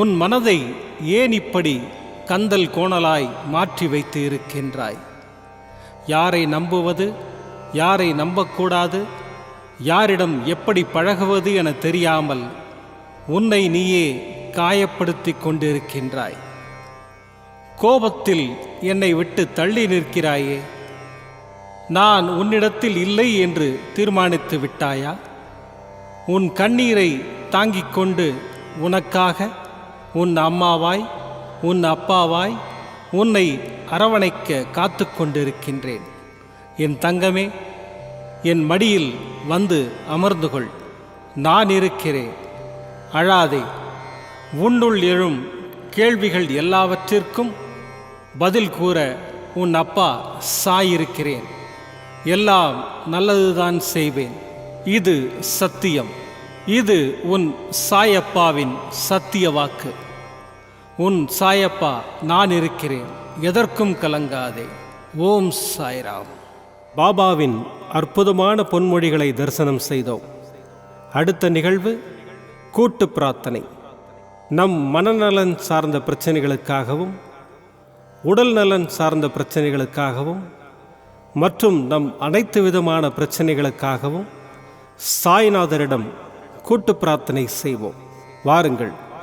உன் மனதை ஏன் இப்படி கந்தல் கோணலாய் மாற்றி வைத்து இருக்கின்றாய் யாரை நம்புவது யாரை நம்பக்கூடாது யாரிடம் எப்படி பழகுவது என தெரியாமல் உன்னை நீயே காயப்படுத்திக் கொண்டிருக்கின்றாய். கோபத்தில் என்னை விட்டு தள்ளி நிற்கிறாயே நான் உன்னிடத்தில் இல்லை என்று தீர்மானித்து விட்டாயா? உன் கண்ணீரை தாங்கிக் கொண்டு உனக்காக உன் அம்மாவாய் உன் அப்பாவாய் உன்னை அரவணைக்க காத்து கொண்டிருக்கின்றேன். என் தங்கமே என் மடியில் வந்து அமர்ந்து கொள் நான் இருக்கிறேன். அழாதே. உன்னுள் எழும் கேள்விகள் எல்லாவற்றிற்கும் பதில் கூற உன் அப்பா சாயிருக்கிறேன். எல்லாம் நல்லதுதான் செய்வேன். இது சத்தியம். இது உன் சாயப்பாவின் சத்திய வாக்கு உன் சாயப்பா நான் இருக்கிறேன். எதற்கும் கலங்காதே. ஓம் சாய்ராம். பாபாவின் அற்புதமான பொன்மொழிகளை தரிசனம் செய்தோம். அடுத்த நிகழ்வு கூட்டு பிரார்த்தனை. நம் மனநலன் சார்ந்த பிரச்சனைகளுக்காகவும் உடல் நலன் சார்ந்த பிரச்சனைகளுக்காகவும் மற்றும் நம் அனைத்து விதமான பிரச்சனைகளுக்காகவும் சாய்நாதரிடம் கூட்டு பிரார்த்தனை செய்வோம். வாருங்கள்.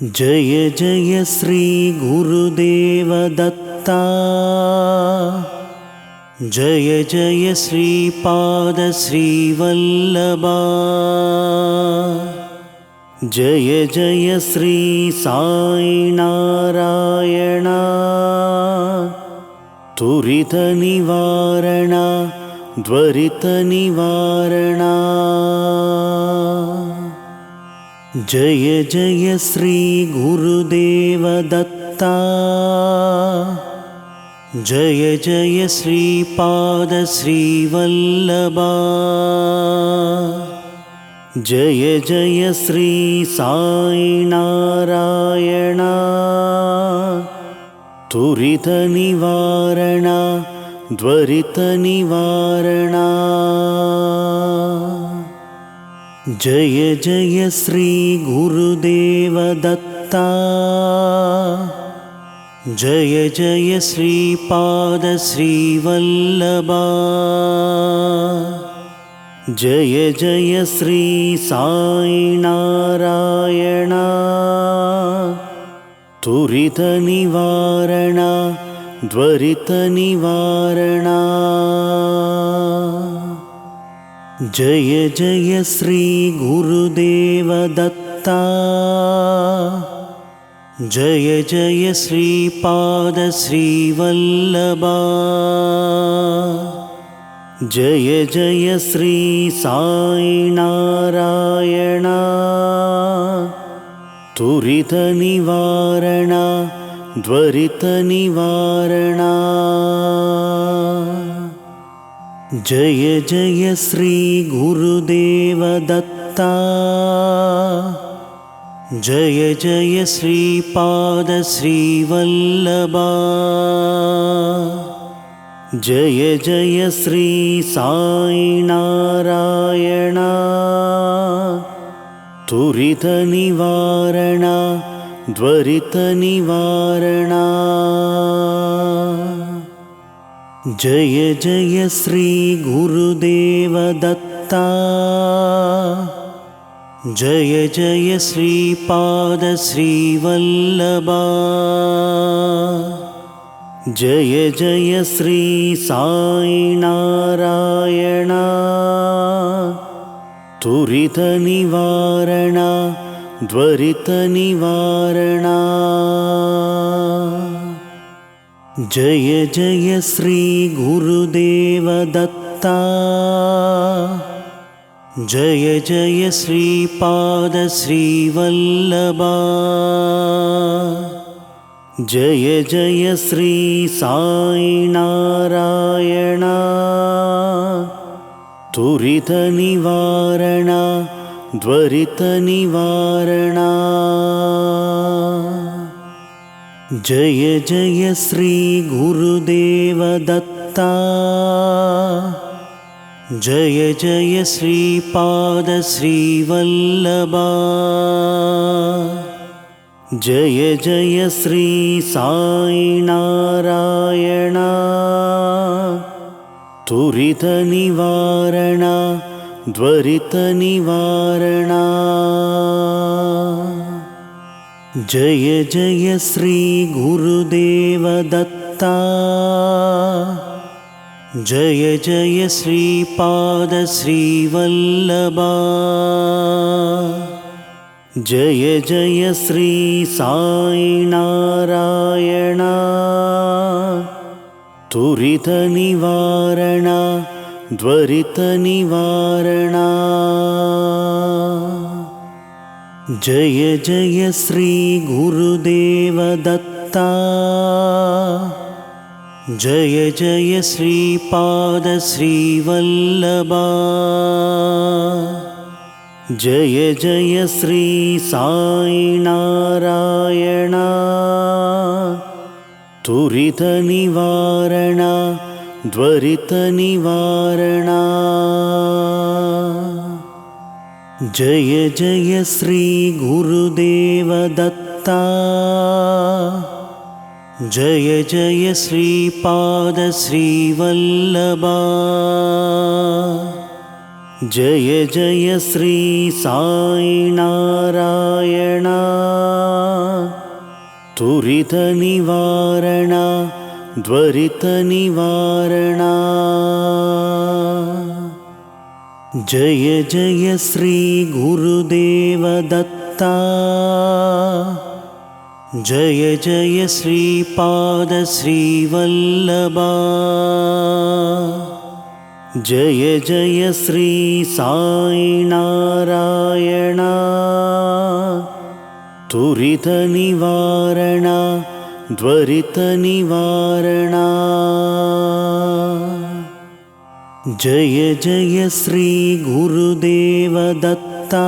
जय जय श्री गुरुदेव दत्ता जय जय श्रीपादश्रीवल्लभा जय जय श्री साईनारायणा त्वरितनिवारण त्वरितनिवारणा जय जय श्रीगुरुदेवदत्ता जय जय श्रीपादश्रीवल्लभा जय जय श्री साईनारायणा त्वरितनिवारण त्वरितनिवारणा जय जय श्रीगुरुदेवदत्ता जय जय श्रीपादश्रीवल्लभा जय जय श्री साईनारायणा। त्वरितनिवारण त्वरितनिवारणा जय जय श्रीगुरुदेवदत्ता जय जय श्रीपादश्रीवल्लभा जय जय श्री साईनारायणा। त्वरितनिवारण त्वरितनिवारणा जय जय श्रीगुरुदेवदत्ता जय जय श्रीपादश्रीवल्लभा जय जय श्री त्वरितनिवारण त्वरितनिवारणा जय जय श्रीगुरुदेवदत्ता जय जय श्रीपादश्रीवल्लभा जय जय श्री साईनारायणा। त्वरितनिवारण त्वरितनिवारणा जय जय श्रीगुरुदेवदत्ता जय जय श्रीपादश्रीवल्लभा जय जय श्री साईनारायणा। त्वरितनिवारण त्वरितनिवारणा जय जय श्रीगुरुदेवदत्ता जय जय श्रीपादश्रीवल्लभा जय जय श्री त्वरितनिवारण त्वरितनिवारणा जय जय श्रीगुरुदेवदत्ता जय जय श्रीपादश्रीवल्लभा जय जय श्री साईनारायणा त्वरितनिवारण त्वरितनिवारणा जय जय श्रीगुरुदेवदत्ता जय जय श्रीपादश्रीवल्लभा जय जय श्री साईनारायणा त्वरितनिवारण त्वरितनिवारणा जय जय श्रीगुरुदेवदत्ता जय जय श्रीपादश्रीवल्लभा जय जय श्री साईनारायणा त्वरितनिवारण त्वरितनिवारणा जय जय श्रीगुरुदेवदत्ता जय जय श्रीपादश्रीवल्लभा जय जय श्री साईनारायणा त्वरितनिवारणा त्वरितनिवारणा जय जय श्रीगुरुदेवदत्ता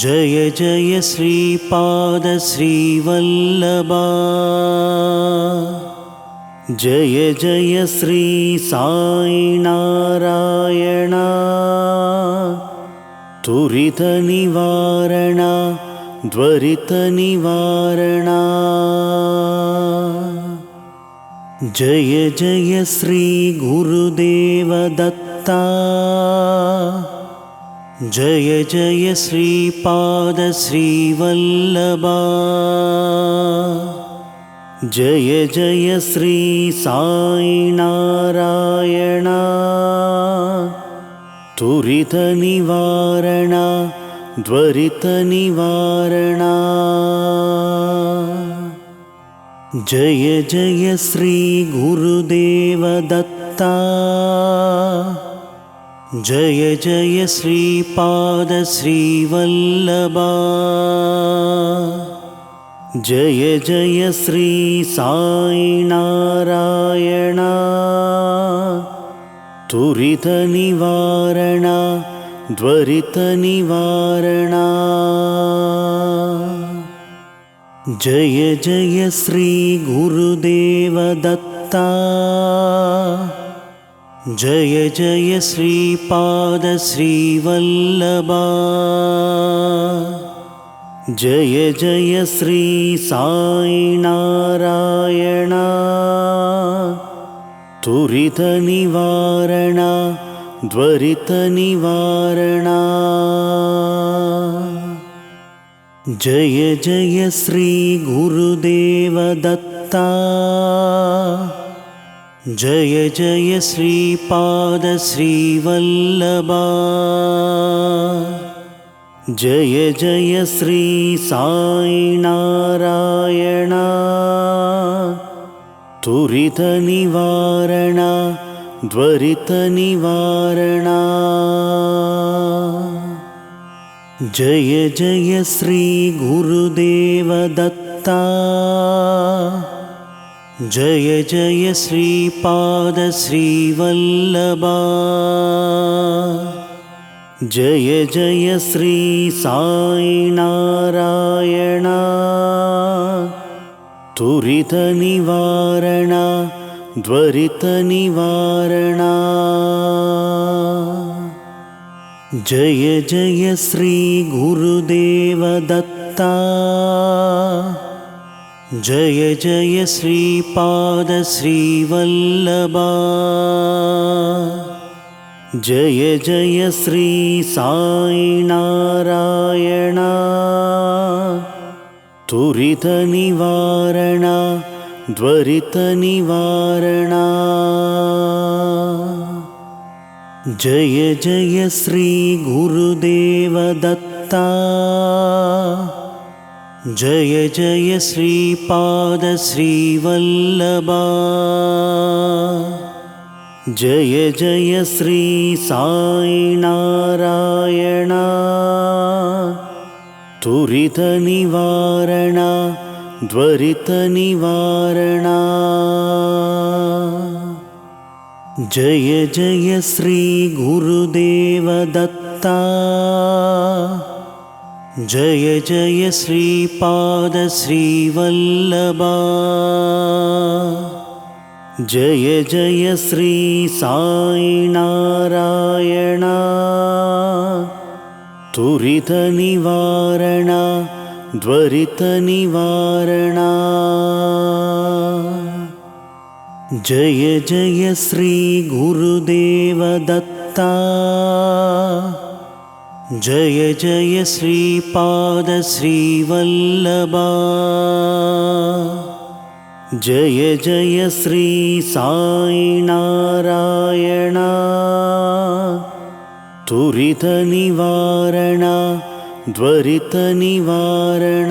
जय जय श्रीपादश्रीवल्लभा जय जय श्री साईनारायणा। त्वरितनिवारणा त्वरितनिवारणा जय जय श्रीगुरुदेवदत्ता जय जय श्रीपादश्रीवल्लभा जय जय श्री साईनारायणा त्वरितनिवारणा त्वरितनिवारणा जय जय श्रीगुरुदेवदत्ता जय जय श्रीपादश्रीवल्लभा जय जय श्री साईनारायणा त्वरितनिवारणा त्वरितनिवारणा जय जय श्रीगुरुदेवदत्ता जय जय श्रीपादश्रीवल्लभा जय जय श्री साईनारायणा। त्वरितनिवारणा त्वरितनिवारणा जय जय श्रीगुरुदेवदत्ता जय जय श्रीपादश्रीवल्लभा जय जय श्री साईनारायणा। त्वरितनिवारणा त्वरितनिवारणा जय जय श्रीगुरुदेवदत्ता जय जय श्रीपादश्रीवल्लभा जय जय श्री साईनारायणा त्वरितनिवारणा त्वरितनिवारणा जय जय श्रीगुरुदेवदत्ता जय जय श्रीपादश्रीवल्लभा जय जय श्री साईनारायणा त्वरितनिवारणा त्वरितनिवारणा जय जय श्रीगुरुदेवदत्ता जय जय श्रीपादश्रीवल्लभा जय जय श्री साईनारायणा त्वरितनिवारणा त्वरितनिवारणा जय जय श्रीगुरुदेवदत्ता जय जय श्रीपादश्रीवल्लभा जय जय श्री साईनारायणा। त्वरितनिवारणा त्वरितनिवारणा जय जय श्रीगुरुदेवदत्ता जय जय श्रीपादश्रीवल्लभा जय जय श्री तुरितनिवारण त्वरितनिवारण